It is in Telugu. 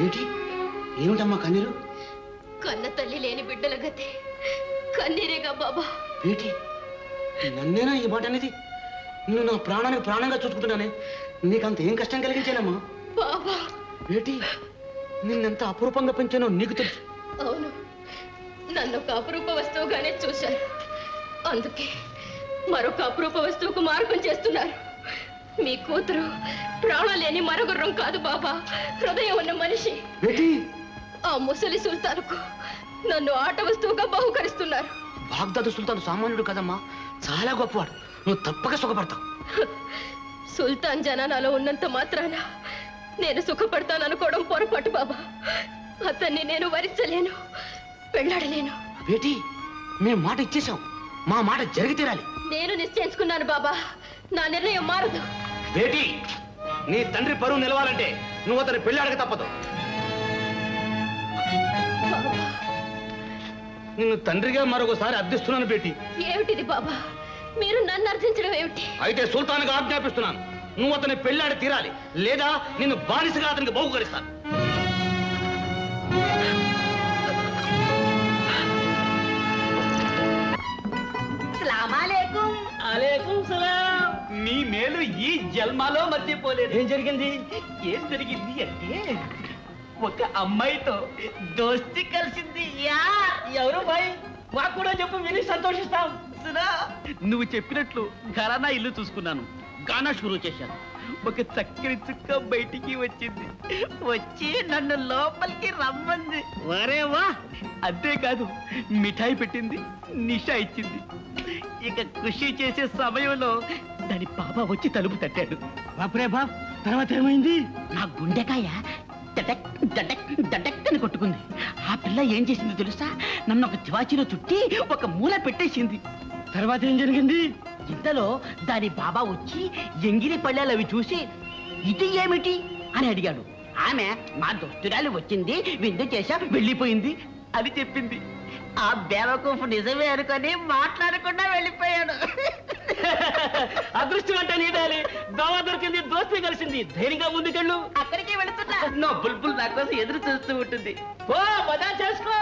ఏంటి? ఏమిటమ్మా కన్నీరు? కన్న తల్లి లేని బిడ్డల గతి. కన్నీరేగా బాబా. ఏంటి? నన్నేనా ఈ మాట అనేది? నువ్వు నా ప్రాణానికి ప్రాణంగా చూసుకుంటున్నానే. నీకంత ఏం కష్టం కలిగించానమ్మా? బాబా. ఏంటి? నిన్నెంత అపురూపంగా పెంచానో నీకు తెలుసు. అవును. నన్ను ఒక అపురూప వస్తువుగానే చూశారు అందుకే మరొక అపురూప వస్తువుకు మార్గం చేస్తున్నారు. మీ కూతురు ప్రాణం లేని మరగుర్రం కాదు బాబా. హృదయం ఉన్న మనిషి. ఆ ముసలి సుల్తానుకు నన్ను ఆట వస్తువుగా బహుకరిస్తున్నారు. బాగ్దాదు సుల్తాన్ సామాన్యుడు కదమ్మా. చాలా గొప్పవాడు. నువ్వు తప్పక సుఖపడతావు. సుల్తాన్ జనానాలో ఉన్నంత మాత్రాన నేను సుఖపడతాననుకోవడం పొరపాటు బాబా. అతన్ని నేను వరించలేను పెళ్ళాడలేను బేటీ మేము మాట ఇచ్చేసాం మా మాట జరిగి తీరాలి. నేను నిశ్చయించుకున్నాను బాబా. నా నిర్ణయం మారదు. బేటీ నీ తండ్రి పరువు నిలవాలంటే నువ్వు అతని పెళ్ళాడక తప్పదు. బాబా. నిన్ను తండ్రిగా మరొకసారి అర్థిస్తున్నాను బేటీ. ఏమిటిది బాబా? మీరు నన్ను అర్థించడం ఏమిటి? అయితే సుల్తాన్గా ఆజ్ఞాపిస్తున్నాను. నువ్వు అతని పెళ్ళాడి తీరాలి. లేదా నిన్ను బానిసగా అతనికి బహుకరిస్తాను. మీ మేలు ఈ జన్మలో మర్చిపోలేదు. ఏం జరిగింది? ఏం జరిగింది అంటే ఒక అమ్మాయితో దోస్తి కలిసింది. యా! ఎవరు బాయ్? మాకు కూడా చెప్పు విని సంతోషిస్తాం. సునా నువ్వు చెప్పినట్లు ఘరానా ఇల్లు చూసుకున్నాను. గానా షురూ చేశాను. ఒక చక్కని చుక్క బయటికి వచ్చింది. వచ్చి నన్ను లోపలికి రమ్మంది. వరే వా! అంతేకాదు మిఠాయి పెట్టింది నిషా ఇచ్చింది. ఇక ఖుషి చేసే సమయంలో దాని బాబా వచ్చి తలుపు తట్టాడు. బాపురే బాబ్ తర్వాత ఏమైంది? నా గుండెకాయ డడక్ డడక్ డడక్ అని కొట్టుకుంది. ఆ పిల్ల ఏం చేసింది తెలుసా? నన్ను ఒక తివాచీలో చుట్టి ఒక మూల పెట్టేసింది. తర్వాత ఏం జరిగింది? ఇంతలో దాని బాబా వచ్చి ఎంగిలి పళ్ళాలు అవి చూసి ఇది ఏమిటి? అని అడిగాడు. ఆమె మా దోస్తురాలు వచ్చింది విందు చేశా వెళ్ళిపోయింది అని చెప్పింది. ఆ బేవకూఫ్ నిజమే అనుకొని మాట్లాడకుండా వెళ్ళిపోయాడు. అదృష్టం అంటే నీడాలి దోవ దొరికింది దోస్తి కలిసింది. ధైర్యంగా ముందుకెళ్ళు అక్కడికి వెళుతున్నా. నా బుల్బుల్ నా కోసం ఎదురు చూస్తూ ఉంటుంది. ఓ మజా చేసుకో.